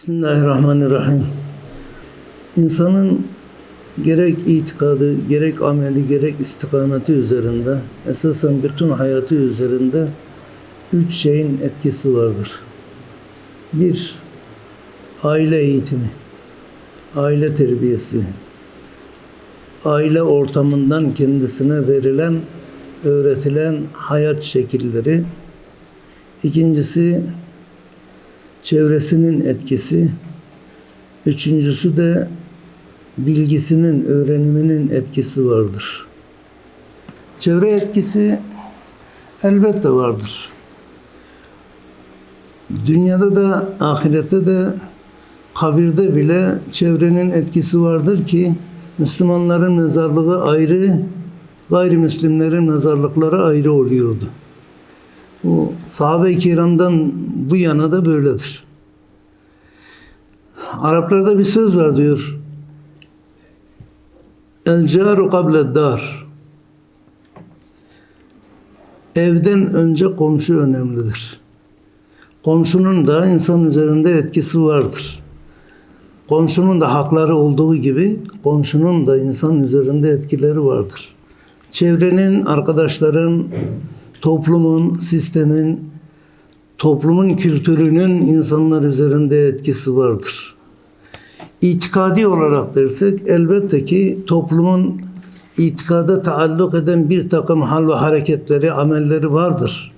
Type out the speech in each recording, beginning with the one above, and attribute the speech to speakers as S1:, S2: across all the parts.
S1: Bismillahirrahmanirrahim. İnsanın gerek itikadı, gerek ameli, gerek istikameti üzerinde, esasen bütün hayatı üzerinde üç şeyin etkisi vardır. Bir, aile eğitimi, aile terbiyesi, aile ortamından kendisine verilen, öğretilen hayat şekilleri. İkincisi, çevresinin etkisi. Üçüncüsü de bilgisinin, öğreniminin etkisi vardır. Çevre etkisi elbette vardır. Dünyada da ahirette de kabirde bile çevrenin etkisi vardır ki Müslümanların mezarlığı ayrı, gayrimüslimlerin mezarlıkları ayrı oluyordu. Bu sahabe-i kiramdan bu yana da böyledir. Araplarda bir söz var diyor. El caru kable dar. Evden önce komşu önemlidir. Komşunun da insan üzerinde etkisi vardır. Komşunun da hakları olduğu gibi komşunun da insan üzerinde etkileri vardır. Çevrenin, arkadaşların, toplumun, sistemin, toplumun kültürünün insanlar üzerinde etkisi vardır. İtikadi olarak dersek elbette ki toplumun itikada taalluk eden bir takım hal ve hareketleri, amelleri vardır.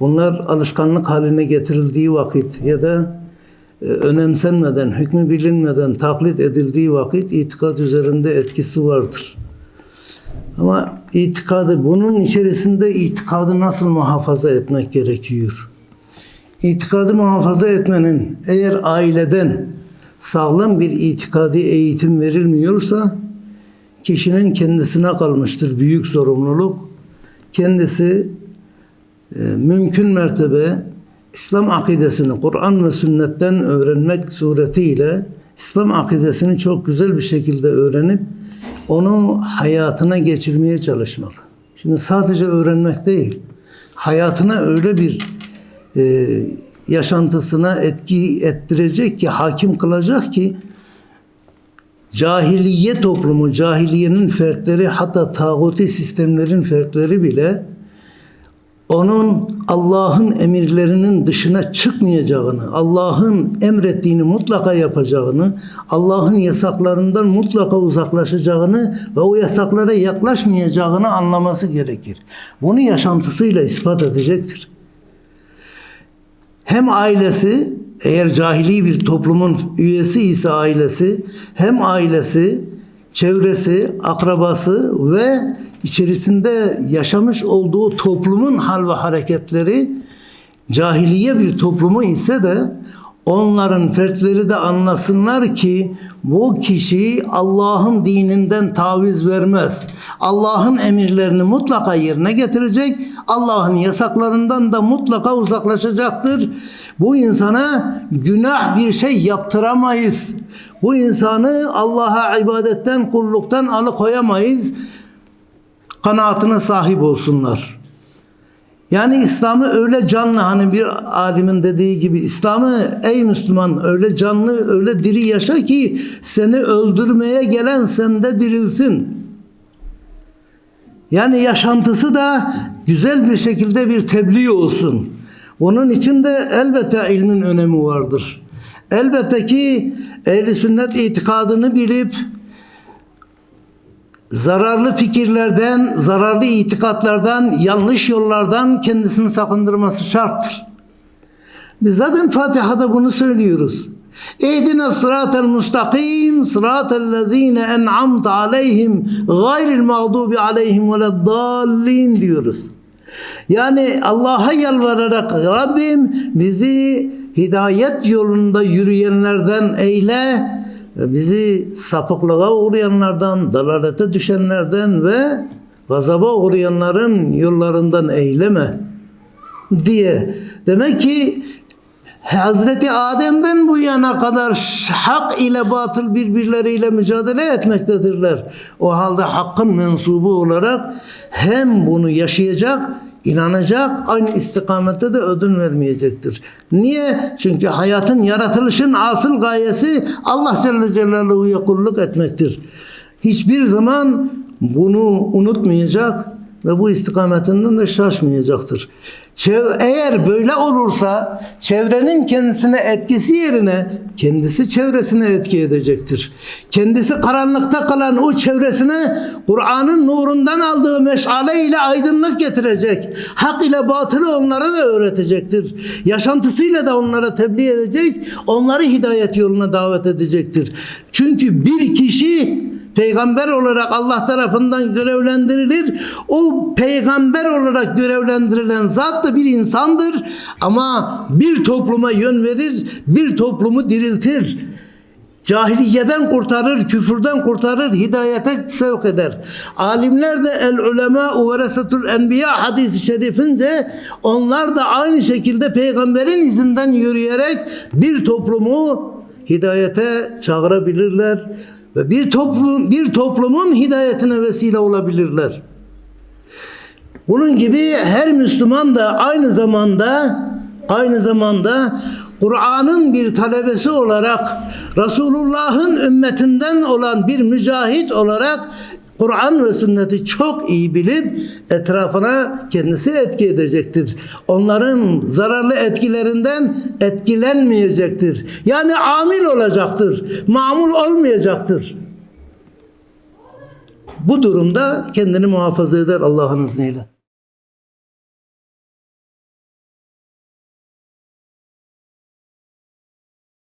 S1: Bunlar alışkanlık haline getirildiği vakit ya da e, önemsenmeden, hükmü bilinmeden taklit edildiği vakit itikat üzerinde etkisi vardır. Ama itikadı, bunun içerisinde itikadı nasıl muhafaza etmek gerekiyor? İtikadı muhafaza etmenin eğer aileden sağlam bir itikadi eğitim verilmiyorsa kişinin kendisine kalmıştır büyük sorumluluk. Kendisi e, mümkün mertebe İslam akidesini Kur'an ve sünnetten öğrenmek suretiyle İslam akidesini çok güzel bir şekilde öğrenip onu hayatına geçirmeye çalışmak. Şimdi sadece öğrenmek değil, hayatına öyle bir e, yaşantısına etki ettirecek ki, hakim kılacak ki cahiliye toplumu, cahiliyenin fertleri hatta tağuti sistemlerin fertleri bile onun Allah'ın emirlerinin dışına çıkmayacağını, Allah'ın emrettiğini mutlaka yapacağını, Allah'ın yasaklarından mutlaka uzaklaşacağını ve o yasaklara yaklaşmayacağını anlaması gerekir. Bunu yaşantısıyla ispat edecektir. Hem ailesi, eğer cahili bir toplumun üyesi ise ailesi, hem ailesi, çevresi, akrabası ve içerisinde yaşamış olduğu toplumun hal ve hareketleri cahiliye bir toplumu ise de onların fertleri de anlasınlar ki bu kişi Allah'ın dininden taviz vermez. Allah'ın emirlerini mutlaka yerine getirecek. Allah'ın yasaklarından da mutlaka uzaklaşacaktır. Bu insana günah bir şey yaptıramayız. Bu insanı Allah'a ibadetten, kulluktan alıkoyamayız kanaatine sahip olsunlar. Yani İslam'ı öyle canlı hani bir alimin dediği gibi İslam'ı ey Müslüman öyle canlı öyle diri yaşa ki seni öldürmeye gelen sende dirilsin. Yani yaşantısı da güzel bir şekilde bir tebliğ olsun. Onun için de elbette ilmin önemi vardır. Elbette ki ehli sünnet itikadını bilip zararlı fikirlerden, zararlı itikatlardan, yanlış yollardan kendisini sakındırması şarttır. Biz zaten Fatiha'da bunu söylüyoruz. Ehdine sıratel mustakim sıratel lezine en'amte aleyhim gayril mağdubi aleyhim veleddallin diyoruz. Yani Allah'a yalvararak Rabbim bizi hidayet yolunda yürüyenlerden eyle bizi sapıklığa uğrayanlardan, dalalete düşenlerden ve gazaba uğrayanların yollarından eyleme diye. Demek ki Hazreti Adem'den bu yana kadar hak ile batıl birbirleriyle mücadele etmektedirler. O halde hakkın mensubu olarak hem bunu yaşayacak inanacak, aynı istikamette de ödün vermeyecektir. Niye? Çünkü hayatın, yaratılışın asıl gayesi Allah Celle Celaluhu'ya kulluk etmektir. Hiçbir zaman bunu unutmayacak ve bu istikametinden de şaşmayacaktır. Eğer böyle olursa çevrenin kendisine etkisi yerine kendisi çevresine etki edecektir. Kendisi karanlıkta kalan o çevresine Kur'an'ın nurundan aldığı meşale ile aydınlık getirecek. Hak ile batılı onlara da öğretecektir. Yaşantısıyla da onlara tebliğ edecek. Onları hidayet yoluna davet edecektir. Çünkü bir kişi peygamber olarak Allah tarafından görevlendirilir. O peygamber olarak görevlendirilen zat da bir insandır ama bir topluma yön verir, bir toplumu diriltir. Cahiliyeden kurtarır, küfürden kurtarır, hidayete sevk eder. Alimler de el ulema veresetul enbiya hadisi şerifince onlar da aynı şekilde peygamberin izinden yürüyerek bir toplumu hidayete çağırabilirler ve bir toplum bir toplumun hidayetine vesile olabilirler. Bunun gibi her Müslüman da aynı zamanda aynı zamanda Kur'an'ın bir talebesi olarak Resulullah'ın ümmetinden olan bir mücahit olarak Kur'an ve sünneti çok iyi bilip etrafına kendisi etki edecektir. Onların zararlı etkilerinden etkilenmeyecektir. Yani amil olacaktır. Mamul olmayacaktır. Bu durumda kendini muhafaza eder Allah'ın izniyle.